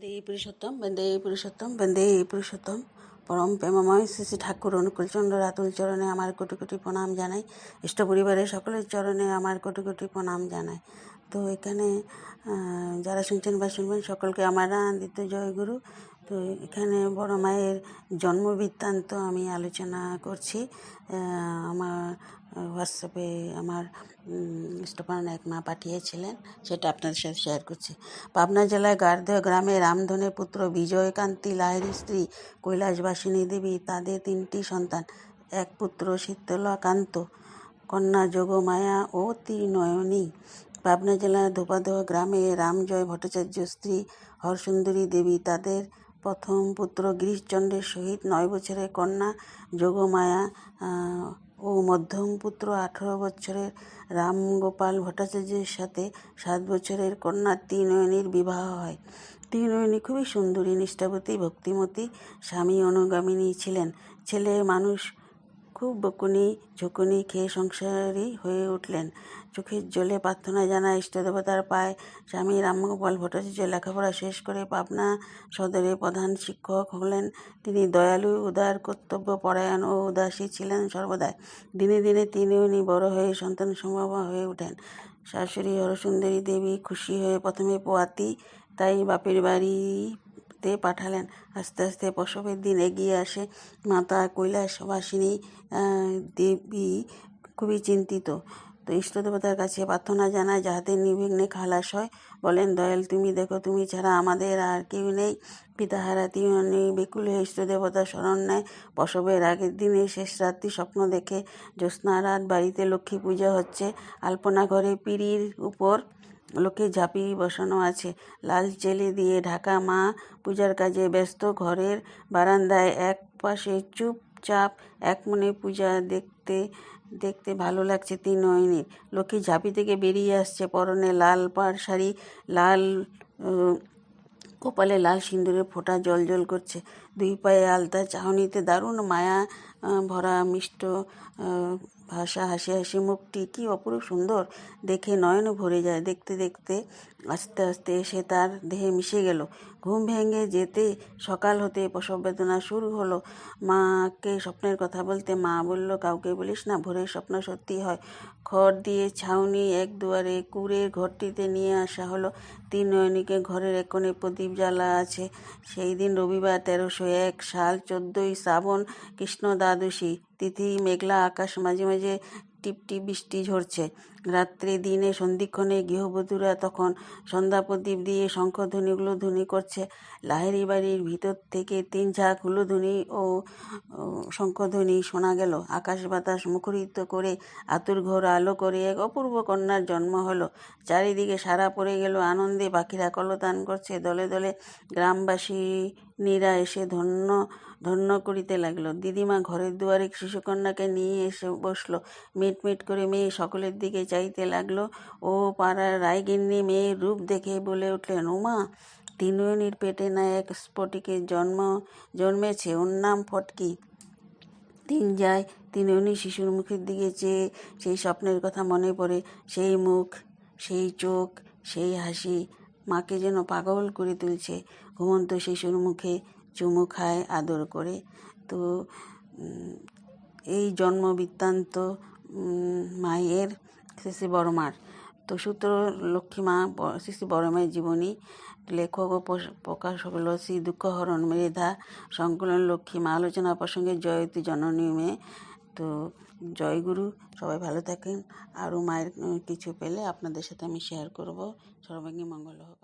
বন্দে পুরুষোত্তম বন্দে পুরুষোত্তম বন্দে পুরুষোত্তম। পরম প্রেমময় শ্রী শ্রী ঠাকুর অনুকূলচন্দ্র রাতুল চরণে আমার কোটি কোটি প্রণাম জানাই। ইষ্ট পরিবারের সকলের চরণে আমার কোটি কোটি প্রণাম জানাই। তো এখানে যারা শুনছেন বা শুনবেন, সকলকে আমার আনন্দিত জয়গুরু তো এখানে বড় মায়ের জন্ম বৃত্তান্ত আমি আলোচনা করছি। আমার হোয়াটসঅ্যাপে আমার ইষ্টপান এক মা পাঠিয়েছিলেন, সেটা আপনাদের সাথে শেয়ার করছি। পাবনা জেলায় গার্ধেয় গ্রামে রামধনের পুত্র বিজয়কান্তি লাহিড়ী স্ত্রী কৈলাসবাসিনী দেবী, তাদের তিনটি সন্তান, এক পুত্র শীতলাকান্ত, কন্যা যোগমায়া ও ত্রিনয়নী পাবনা জেলার ধোপাদহ গ্রামে রামজয় ভট্টাচার্য, স্ত্রী হরসুন্দরী দেবী, তাদের প্রথম পুত্র গিরিশচন্দ্রের সহিত নয় বছরের কন্যা যোগমায়া ও মধ্যম পুত্র আঠারো বছরের রামগোপাল ভট্টাচার্যের সাথে সাত বছরের কন্যা ত্রিনয়নীর বিবাহ হয়। ত্রিনয়নী খুবই সুন্দরী, নিষ্ঠাবতী, ভক্তিমতী, স্বামী অনুগামিনী ছিলেন। ছেলে মানুষ খুব বকুনি ঝুঁকুনি খেয়ে সংসারী হয়ে উঠলেন। চোখের জলে প্রার্থনা জানায়, ইষ্টদেবতার পায় স্বামী রামগোপাল ভট্টাচার্য লেখাপড়া শেষ করে পাবনা সদরে প্রধান শিক্ষক হলেন। তিনি দয়ালু, উদার, কর্তব্য, পরায়ণ ও উদাসী ছিলেন সর্বদাই দিনে দিনে তিনি উনি বড় হয়ে সন্তান সম্ভব হয়ে ওঠেন শাশুড়ি হরসুন্দরী দেবী খুশি হয়ে প্রথমে পোয়াতি, তাই বাপের বাড়িতে পাঠালেন। আস্তে আস্তে প্রসবের দিন এগিয়ে আসে। মাতা কৈলাসবাসিনী দেবী খুবই চিন্তিত। তো ইষ্টদেবতার কাছে প্রার্থনা জানায়, যাহাতে নির্বিঘ্নে খালাস হয়। বলেন, দয়াল, তুমি দেখো, তুমি ছাড়া আমাদের আর কেউ নেই। পিতাহারা তিনই বেকুল হয়ে ইষ্টদেবতা শরণ নেয়। প্রসবের আগের দিনে শেষ রাত্রি স্বপ্ন দেখে জ্যোৎস্না রাত বাড়িতে লক্ষ্মী পূজা হচ্ছে। আলপনা ঘরে পিঁড়ির উপর লোকে ঝাঁপি বসানো আছে। লাল চেলে দিয়ে ঢাকা মা পূজার কাজে ব্যস্ত। ঘরের বারান্দায় এক পাশে চুপচাপ এক মনে পূজা দেখতে দেখতে ভালো লাগছে তিন নয়নীর। লক্ষ্মী ঝাঁপি থেকে বেরিয়ে আসছে। পরনে লাল পাড় শাড়ি, লাল কপালে লাল সিঁদুরের ফোঁটা জল জল করছে। দুই পায়ে আলতা, চাহনিতে দারুণ মায়া ভরা মিষ্ট ভাষা, হাসি হাসি মুখটি কি অপরূপ সুন্দর। দেখে নয়ন ভরে যায়। দেখতে দেখতে, আস্তে আস্তে এসে তার দেহে মিশে গেল। ঘুম ভেঙে যেতে সকাল হতে প্রসব বেদনা শুরু হলো। মাকে স্বপ্নের কথা বলতে মা বলল, কাউকে বলিস না, ভোরের স্বপ্ন সত্যি হয়। খড় দিয়ে ছাউনি এক দুয়ারে কুড়ের ঘরটিতে নিয়ে আসা হলো। তিন নয়নীকে ঘরের এক কোণে প্রদীপ জ্বালা আছে। সেই দিন রবিবার তেরোশো এক সাল চোদ্দোই শ্রাবণ কৃষ্ণ দ্বাদশী তিথি মেঘলা আকাশ মাঝে মাঝে টিপটিপ বৃষ্টি ঝরছে। রাত্রে, দিনে, সন্ধিক্ষণে গৃহবধূরা তখন সন্ধ্যা প্রদীপ দিয়ে শঙ্খধ্বনি ধ্বনি করছে। লাহেরি বাড়ির ভিতর থেকে তিন ঝাঁক হুলোধ্বনি ও শঙ্খধ্বনি শোনা গেল। আকাশ বাতাস মুখরিত করে আতুর ঘর আলো করে এক অপূর্ব কন্যার জন্ম হলো। চারিদিকে সারা পড়ে গেল আনন্দে, পাখিরা কলতান করছে, দলে দলে গ্রামবাসী গ্রামবাসীরা এসে ধন্য ধন্য করিতে লাগল। দিদিমা ঘরের দুয়ারে শিশুকন্যাকে নিয়ে এসে বসল। মিট মিট করে মেয়ে সকলের দিকে চাইতে লাগল। ও পাড়ার রায়গিন্নি মেয়ের রূপ দেখে বলে উঠলেন, উমা, তিনয়নীর পেটে না এক স্ফটিকের জন্ম জন্মেছে? ওর নাম ফটকি। দিন যায় তিনয়নী শিশুর মুখের দিকে চেয়ে সেই স্বপ্নের কথা মনে পড়ে। সেই মুখ, সেই চোখ, সেই হাসি মাকে যেন পাগল করে তুলছে। ঘুমন্ত শিশুর মুখে চুমু খায় আদর করে। তো এই জন্ম বৃত্তান্ত মায়ের শ্রী বড়মার। তো সূত্র লক্ষ্মী মা শ্রী শ্রী বড়মায়ের জীবনী, লেখক ও প্রকাশ হল শ্রী দুঃখহরণ মেধা, সংকলন লক্ষ্মীমা আলোচনা প্রসঙ্গে জয়তী জননী মেয়ে তো জয়গুরু, সবাই ভালো থাকেন। আরও মায়ের কিছু পেলে আপনাদের সাথে আমি শেয়ার করব। সর্বাঙ্গী মঙ্গল হোক।